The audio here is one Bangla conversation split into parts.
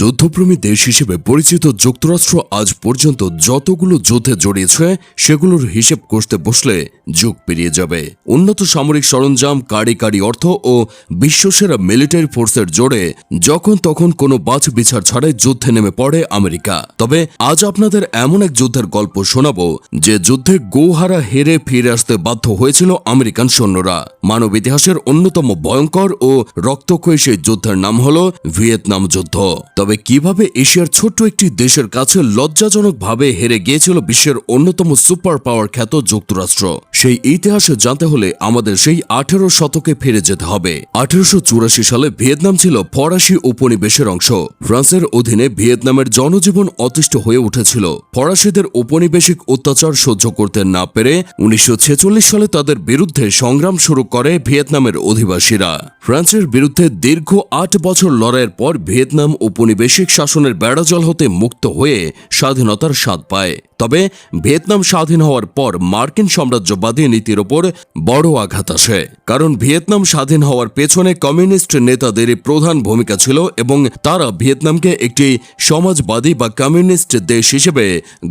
যুদ্ধপ্রেমী দেশ হিসেবে পরিচিত যুক্তরাষ্ট্র আজ পর্যন্ত যতগুলো যুদ্ধে জড়িয়েছে, সেগুলোর হিসেব করতে বসলে যুগ পেরিয়ে যাবে। উন্নত সামরিক সরঞ্জাম কারি কারি অর্থ ও বিশ্বসেরা মিলিটারি ফোর্সের জোরে যখন তখন কোনো বাছ বিচার ছাড়াই যুদ্ধে নেমে পড়ে আমেরিকা। তবে আজ আপনাদের এমন এক যুদ্ধের গল্প শোনাবো, যে যুদ্ধে গৌহারা হেরে ফিরে আসতে বাধ্য হয়েছিল আমেরিকান সৈন্যরা। মানব ইতিহাসের অন্যতম ভয়ঙ্কর ও রক্তক্ষয়ী সেই যুদ্ধের নাম হল ভিয়েতনাম যুদ্ধ। তবে কীভাবে এশিয়ার ছোট্ট একটি দেশের কাছে লজ্জাজনকভাবে হেরে গিয়েছিল বিশ্বের অন্যতম সুপার পাওয়ার খ্যাত যুক্তরাষ্ট্র? সেই ইতিহাসে জানতে হলে আমাদের সেই আঠেরো শতকে ফিরে যেতে হবে। আঠেরোশো চুরাশি সালে ভিয়েতনাম ছিল ফরাসি উপনিবেশের অংশ। ফ্রান্সের অধীনে ভিয়েতনামের জনজীবন অতিষ্ঠ হয়ে উঠেছিল। ফরাসিদের উপনিবেশিক অত্যাচার সহ্য করতে না পেরে উনিশশো ছেচল্লিশ সালে তাদের বিরুদ্ধে সংগ্রাম শুরু করে ভিয়েতনামের অধিবাসীরা। ফ্রান্সের বিরুদ্ধে দীর্ঘ আট বছর লড়াইয়ের পর ভিয়েতনাম উপনিবেশিক শাসনের বেড়াজল হতে মুক্ত হয়ে স্বাধীনতার স্বাদ পায়। তবে ভিয়েতনাম স্বাধীন হওয়ার পর মার্কিন সাম্রাজ্যবাদী নীতির ওপর বড় আঘাত আসে। কারণ ভিয়েতনাম স্বাধীন হওয়ার পেছনে কমিউনিস্ট নেতাদের প্রধান ভূমিকা ছিল এবং তারা ভিয়েতনামকে একটি সমাজবাদী বা কমিউনিস্ট দেশ হিসেবে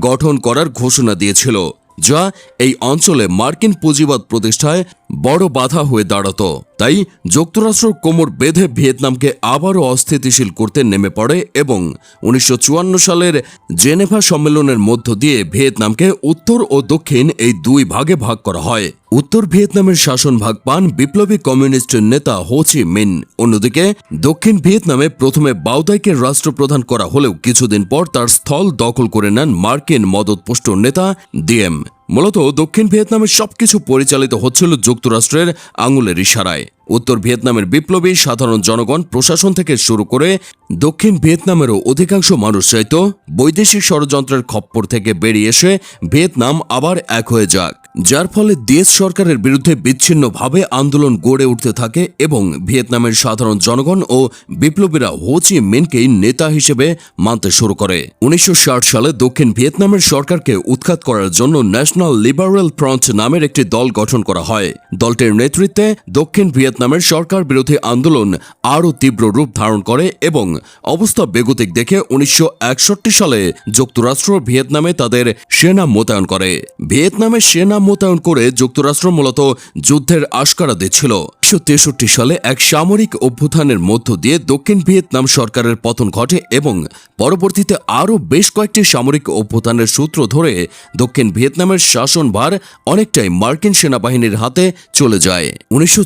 গঠন করার ঘোষণা দিয়েছিল, যা এই অঞ্চলে মার্কিন পুঁজিবাদ প্রতিষ্ঠায় বড় বাধা হয়ে দাঁড়াত। তাই যুক্তরাষ্ট্র কোমর বেঁধে ভিয়েতনামকে আবারও অস্থিতিশীল করতে নেমে পড়ে এবং উনিশশো চুয়ান্ন সালের জেনেভা সম্মেলনের মধ্য দিয়ে ভিয়েতনামকে উত্তর ও দক্ষিণ এই দুই ভাগে ভাগ করা হয়। উত্তর ভিয়েতনামের শাসন ভাগ পান বিপ্লবী কমিউনিস্ট নেতা হোচি মিন। অন্যদিকে, দক্ষিণ ভিয়েতনামে প্রথমে বাউদাইকে রাষ্ট্রপ্রধান করা হলেও কিছুদিন পর তার স্থল দখল করে নেন মার্কিন মদতপুষ্ট নেতা ডিএম মূলত দক্ষিণ ভিয়েতনামের সবকিছু পরিচালিত হচ্ছিল যুক্তরাষ্ট্রের আঙুলের ইশারায়। উত্তর ভিয়েতনামের বিপ্লবী সাধারণ জনগণ প্রশাসন থেকে শুরু করে দক্ষিণ ভিয়েতনামেরও অধিকাংশ মানুষ চাইত বৈদেশিক ষড়যন্ত্রের খপ্পর থেকে বেরিয়ে এসে ভিয়েতনাম আবার এক হয়ে যাক, যার ফলে দেশ সরকারের বিরুদ্ধে বিচ্ছিন্নভাবে আন্দোলন গড়ে উঠতে থাকে এবং ভিয়েতনামের সাধারণ জনগণ ও বিপ্লবীরা হোচি মিনকেই নেতা হিসেবে মানতে শুরু করে। উনিশশো ষাট সালে দক্ষিণ ভিয়েতনামের সরকারকে উৎখাত করার জন্য ন্যাশনাল লিবারেল ফ্রন্ট নামের একটি দল গঠন করা হয়। দলটির নেতৃত্বে দক্ষিণ ভিয়েতনামের সরকার বিরোধী আন্দোলন আরও তীব্র রূপ ধারণ করে এবং অবস্থা বেগতিক দেখে উনিশশো সালে যুক্তরাষ্ট্র ভিয়েতনামে তাদের সেনা মোতায়েন করে। ভিয়েতনামে সেনা মোতায়েন করে যুক্তরাষ্ট্র মূলত যুদ্ধের আশকারা দিচ্ছিল উনিশশো সালে এক সামরিক অভ্যুত্থানের মধ্য দিয়ে দক্ষিণ ভিয়েতনাম সরকারের পতন ঘটে এবং পরবর্তীতে আরও বেশ কয়েকটি সামরিক অভ্যুত্থানের সূত্র ধরে দক্ষিণ ভিয়েতনামের শাসনভার অনেকটাই মার্কিন সেনাবাহিনীর হাতে চলে যায়। উনিশশো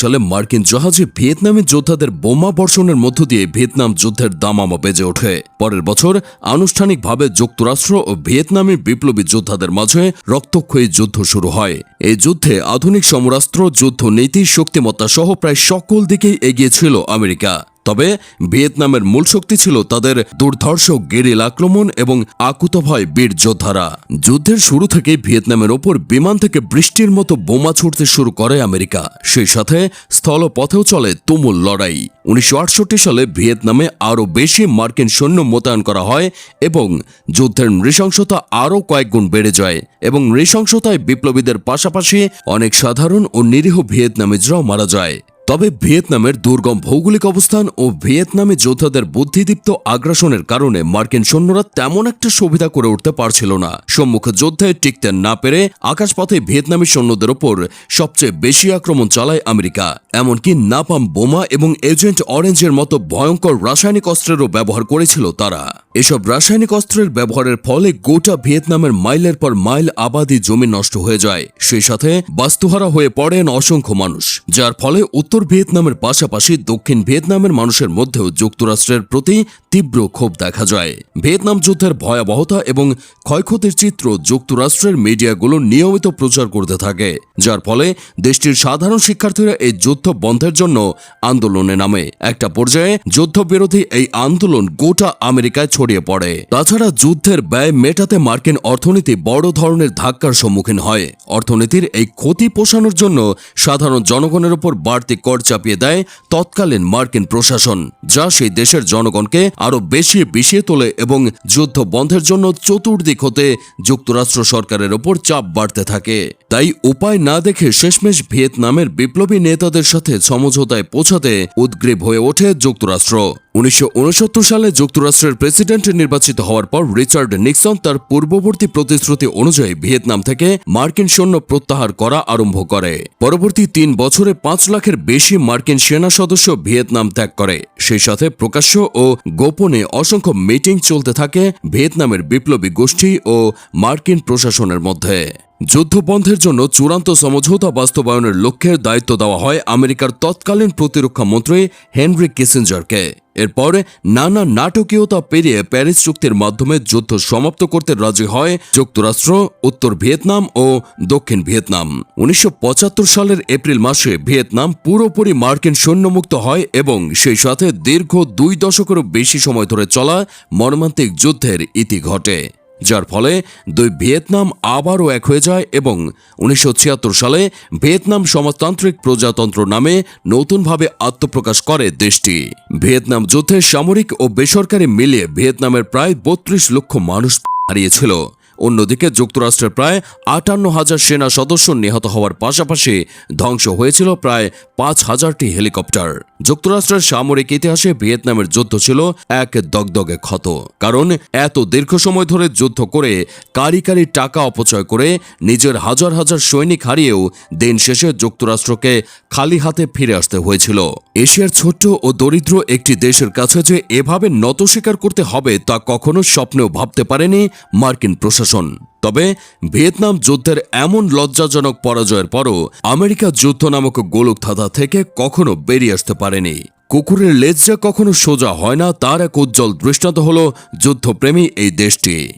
সালে মার্কিন জাহাজে ভিয়েতনামী যোদ্ধাদের বোমা বর্ষণের মধ্য দিয়ে ভিয়েতনাম যুদ্ধের দামামা বেজে ওঠে। পরের বছর আনুষ্ঠানিকভাবে যুক্তরাষ্ট্র ও ভিয়েতনামী বিপ্লবী যোদ্ধাদের মাঝে রক্তক্ষয়ী যুদ্ধ শুরু হয়। এই যুদ্ধে আধুনিক সমরাস্ত্র যুদ্ধ নীতি শক্তিমত্তা সহ প্রায় সকল দিকেই এগিয়েছিল আমেরিকা। তবে ভিয়েতনামের মূল শক্তি ছিল তাদের দুর্ধর্ষ গেরিল আক্রমণ এবং আকুতভয় বীর যোদ্ধারা। যুদ্ধের শুরু থেকে ভিয়েতনামের ওপর বিমান থেকে বৃষ্টির মতো বোমা ছুটতে শুরু করে আমেরিকা। সেই সাথে স্থলপথেও চলে তুমুল লড়াই। উনিশশো আটষট্টি সালে ভিয়েতনামে আরও বেশি মার্কিন সৈন্য মোতায়েন করা হয় এবং যুদ্ধের নৃশংসতা আরও কয়েক গুণ বেড়ে যায় এবং নৃশংসতায় বিপ্লবীদের পাশাপাশি অনেক সাধারণ ও নিরীহ ভিয়েতনামিজরাও মারা যায়। তবে ভিয়েতনামের দুর্গম ভৌগোলিক অবস্থান ও ভিয়েতনামী যোদ্ধাদের বুদ্ধিদীপ্ত আগ্রাসনের কারণে মার্কিন সৈন্যরা তেমন একটা সুবিধা করে উঠতে পারছিল না। সম্মুখ যুদ্ধে টিকতে না পেরে আকাশপথে ভিয়েতনামী সৈন্যদের ওপর সবচেয়ে বেশি আক্রমণ চালায় আমেরিকা। এমনকি নাপাম বোমা এবং এজেন্ট অরেঞ্জের মতো ভয়ঙ্কর রাসায়নিক অস্ত্রেরও ব্যবহার করেছিল তারা। এসব রাসায়নিক অস্ত্রের ব্যবহারের ফলে গোটা ভিয়েতনামের মাইলের পর মাইল আবাদি জমি নষ্ট হয়ে যায়। সেই সাথে বাস্তুহারা হয়ে পড়েন অসংখ্য মানুষ, যার ফলে উত্তর ভিয়েতনামের পাশাপাশি দক্ষিণ ভিয়েতনামের মানুষের মধ্যেও যুক্তরাষ্ট্রের প্রতি তীব্র ক্ষোভ দেখা যায়। ভিয়েতনাম যুদ্ধের ভয়াবহতা এবং ক্ষয়ক্ষতির চিত্র যুক্তরাষ্ট্রের মিডিয়াগুলো নিয়মিত প্রচার করতে থাকে, যার ফলে দেশটির সাধারণ শিক্ষার্থীরা এই যুদ্ধ বন্ধের জন্য আন্দোলনে নামে। একটা পর্যায়ে যুদ্ধবিরোধী এই আন্দোলন গোটা আমেরিকায় ছড়িয়ে পড়ে। তাছাড়া যুদ্ধের ব্যয় মেটাতে মার্কিন অর্থনীতি বড় ধরনের ধাক্কার সম্মুখীন হয়। অর্থনীতির এই ক্ষতি পোষানোর জন্য সাধারণ জনগণের উপর বাড়তি কর চাপিয়ে দেয় তৎকালীন মার্কিন প্রশাসন, যা সেই দেশের জনগণকে আরও বেশি বিষিয়ে তোলে এবং যুদ্ধ বন্ধের জন্য চতুর্দিক হতে যুক্তরাষ্ট্র সরকারের ওপর চাপ বাড়তে থাকে। তাই উপায় না দেখে শেষমেশ ভিয়েতনামের বিপ্লবী নেতাদের সাথে সমঝোতায় পৌঁছাতে উদ্গ্রীব হয়ে ওঠে যুক্তরাষ্ট্র। উনিশশো উনসত্তর সালে যুক্তরাষ্ট্রের প্রেসিডেন্ট নির্বাচিত হওয়ার পর রিচার্ড নিক্সন তার পূর্ববর্তী প্রতিশ্রুতি অনুযায়ী ভিয়েতনাম থেকে মার্কিন সৈন্য প্রত্যাহার করা আরম্ভ করে। পরবর্তী তিন বছরে পাঁচ লাখের বেশি মার্কিন সেনা সদস্য ভিয়েতনাম ত্যাগ করে। সেই সাথে প্রকাশ্য ও গোপনে অসংখ্য মিটিং চলতে থাকে ভিয়েতনামের বিপ্লবী গোষ্ঠী ও মার্কিন প্রশাসনের মধ্যে। যুদ্ধবন্ধের জন্য চূড়ান্ত সমঝোতা বাস্তবায়নের লক্ষ্যে দায়িত্ব দেওয়া হয় আমেরিকার তৎকালীন প্রতিরক্ষা মন্ত্রী হেনরি কিসেঞ্জারকে। এরপর নানা নাটকীয়তা পেরিয়ে প্যারিস চুক্তির মাধ্যমে যুদ্ধ সমাপ্ত করতে রাজি হয় যুক্তরাষ্ট্র, উত্তর ভিয়েতনাম ও দক্ষিণ ভিয়েতনাম। উনিশশো পঁচাত্তর সালের এপ্রিল মাসে ভিয়েতনাম পুরোপুরি মার্কিন সৈন্যমুক্ত হয় এবং সেই সাথে দীর্ঘ দুই দশকেরও বেশি সময় ধরে চলা মর্মান্তিক যুদ্ধের ইতি ঘটে। যার ফলে দুই ভিয়েতনাম আবারও এক হয়ে যায় এবং উনিশশো ছিয়াত্তর সালে ভিয়েতনাম সমাজতান্ত্রিক প্রজাতন্ত্র নামে নতুনভাবে আত্মপ্রকাশ করে দেশটি। ভিয়েতনাম যুদ্ধে সামরিক ও বেসরকারি মিলিয়ে ভিয়েতনামের প্রায় বত্রিশ লক্ষ মানুষ হারিয়েছিল। অন্যদিকে যুক্তরাষ্ট্রের প্রায় আটান্ন হাজার সেনা সদস্য নিহত হওয়ার পাশাপাশি ধ্বংস হয়েছিল প্রায় পাঁচ হাজারটি হেলিকপ্টার। যুক্তরাষ্ট্রের সামরিক ইতিহাসে ভিয়েতনামের যুদ্ধ ছিল এক দগদগে ক্ষত। কারণ এত দীর্ঘ সময় ধরে যুদ্ধ করে কারি কারি টাকা অপচয় করে নিজের হাজার হাজার সৈনিক হারিয়েও দিন শেষে যুক্তরাষ্ট্রকে খালি হাতে ফিরে আসতে হয়েছিল। এশিয়ার ছোট্ট ও দরিদ্র একটি দেশের কাছে যে এভাবে নত স্বীকার করতে হবে তা কখনো স্বপ্নেও ভাবতে পারেনি মার্কিন প্রশাসন। তবে ভিয়েতনাম যুদ্ধের এমন লজ্জাজনক পরাজয়ের পরও আমেরিকা যুদ্ধ নামক গোলক ধাঁধা থেকে কখনো বেরিয়ে আসতে পারেনি। কুকুরের লেজ যে কখনো সোজা হয় না, তার এক উজ্জ্বল দৃষ্টান্ত হল যুদ্ধপ্রেমী এই দেশটি।